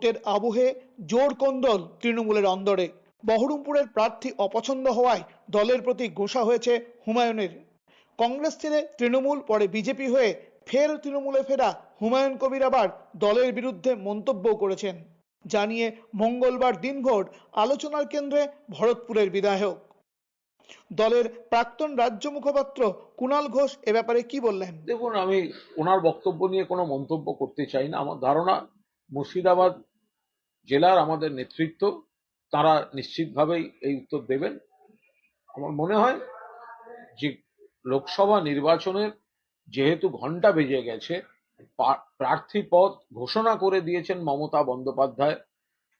ভোটের আবহে জোর কন্দল তৃণমূলের অন্দরে। বহরমপুরের প্রার্থী অপছন্দ হওয়ায় দলের প্রতি গোসা হয়েছে হুমায়ুনের। কংগ্রেস ছেড়ে তৃণমূল, পরে বিজেপি হয়ে ফের তৃণমূলে ফেরা হুমায়ুন কবির আবার দলের বিরুদ্ধে মন্তব্য করেছেন। জানিয়ে মঙ্গলবার দিনভর আলোচনার কেন্দ্রে ভরতপুরের বিধায়ক। দলের প্রাক্তন রাজ্য মুখপাত্র কুণাল ঘোষ এ ব্যাপারে কি বললেন? দেখুন, আমি ওনার বক্তব্য নিয়ে কোনো মন্তব্য করতে চাই না। আমার ধারণা মুর্শিদাবাদ জেলার আমাদের নেতৃত্ব, তারা নিশ্চিতভাবেই এই উত্তর দেবেন। আমার মনে হয় যে লোকসভা নির্বাচনের যেহেতু ঘণ্টা বেজে গেছে প্রার্থী পদ ঘোষণা করে দিয়েছেন মমতা বন্দ্যোপাধ্যায়।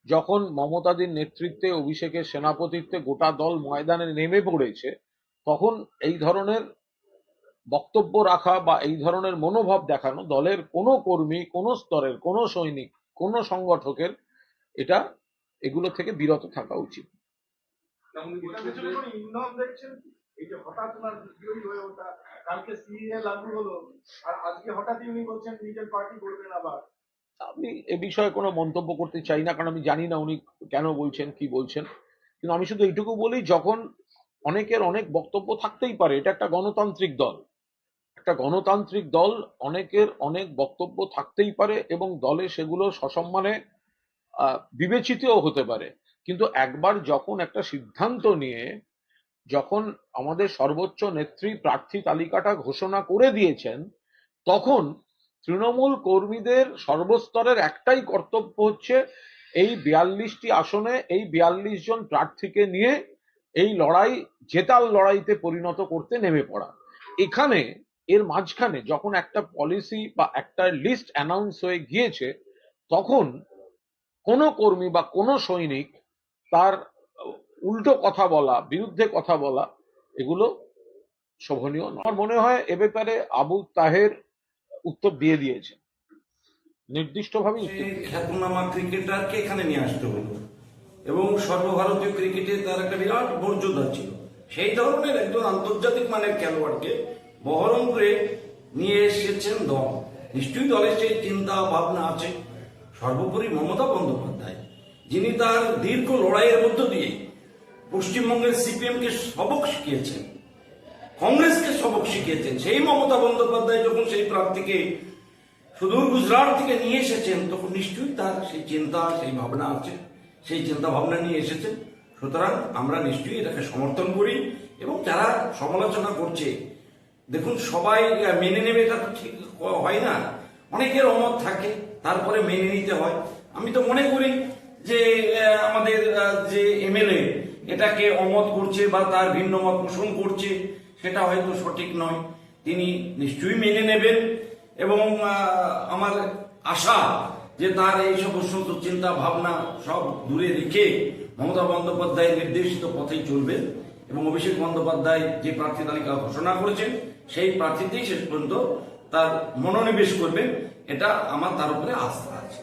যখন মমতাদির নেতৃত্বে অভিষেকের সেনাপতিত্বে গোটা দল ময়দানে নেমে পড়েছে, তখন এই ধরনের বক্তব্য রাখা বা এই ধরনের মনোভাব দেখানো দলের কোনো কর্মী, কোনো স্তরের, কোনো সৈনিক, কোনো সংগঠকের এটা এগুলো থেকে বিরত থাকা উচিত। আমি এ বিষয়ে কোনো মন্তব্য করতে চাই না কারণ আমি জানি না উনি কেন বলছেন কি বলছেন। কিন্তু আমি শুধু এইটুকু বলি যখন অনেকের অনেক বক্তব্য থাকতেই পারে এটা একটা গণতান্ত্রিক দল। একটা গণতান্ত্রিক দল অনেকের অনেক বক্তব্য থাকতেই পারে এবং দলে সেগুলো সসম্মানে বিবেচিতও হতে পারে। কিন্তু একবার যখন একটা সিদ্ধান্ত নিয়ে, যখন আমাদের সর্বোচ্চ নেত্রী প্রার্থী তালিকাটা ঘোষণা করে দিয়েছেন, তখন তৃণমূল কর্মীদের সর্বস্তরের একটাই কর্তব্য হচ্ছে এই বিয়াল্লিশটি আসনে এই বিয়াল্লিশ জন প্রার্থীকে নিয়ে এই লড়াই, জেতাল লড়াইতে পরিণত করতে নেমে পড়া। এখানে, এর মাঝখানে যখন একটা পলিসি বা একটা লিস্ট অ্যানাউন্স হয়ে গিয়েছে, তখন কোনো কর্মী বা কোনো সৈনিক তার উল্টো কথা বলা, বিরুদ্ধে কথা বলা, এগুলো শোভনীয় নয়। আমার মনে হয় এ ব্যাপারে আবু তাহের উত্তর দিয়ে দিয়েছে। নির্দিষ্টভাবে সেই ক্রিকেটারকে এখানে নিয়ে আসতে হলো। এবং সর্বভারতীয় ক্রিকেটে তার একটা বিরাট মর্যাদা ছিল। সেই ধরনের একজন আন্তর্জাতিক মানের খেলোয়াড়কে বহরমপুরে নিয়ে এসেছেন দল। নিশ্চয়ই দলের সেই চিন্তা ভাবনা আছে। সর্বোপরি মমতা বন্দ্যোপাধ্যায়, যিনি তার দীর্ঘ লড়াইয়ের মধ্য দিয়ে পশ্চিমবঙ্গের সিপিএম কে সবক শিখিয়েছেন, কংগ্রেসকে সবক শিখিয়েছেন, সেই মমতা বন্দ্যোপাধ্যায় যখন সেই প্রার্থীকে সুদূর গুজরাট থেকে নিয়ে এসেছেন, তখন নিশ্চয়ই তার সেই চিন্তা, সেই ভাবনা আছে, সেই চিন্তা ভাবনা নিয়ে এসেছেন। সুতরাং আমরা নিশ্চয়ই এটাকে সমর্থন করি এবং যারা সমালোচনা করছে, দেখুন সবাই মেনে নেবে এটা তো ঠিক, হয় না। অনেকের অমত থাকে, তারপরে মেনে নিতে হয়। আমি তো মনে করি যে আমাদের যে এমএলএ, এটাকে অমত করছে বা তার ভিন্ন মত পোষণ করছে, সেটা হয়তো সঠিক নয়। তিনি নিশ্চয়ই মেনে নেবেন এবং আমার আশা যে তার এই সমস্ত চিন্তা ভাবনা সব দূরে রেখে মমতা বন্দ্যোপাধ্যায় নির্দেশিত পথেই চলবেন এবং অভিষেক বন্দ্যোপাধ্যায় যে প্রার্থী তালিকা ঘোষণা করেছেন, সেই প্রার্থীতেই শেষ পর্যন্ত তার মনোনিবেশ করবে এটা আমার তার উপরে আস্থা আছে।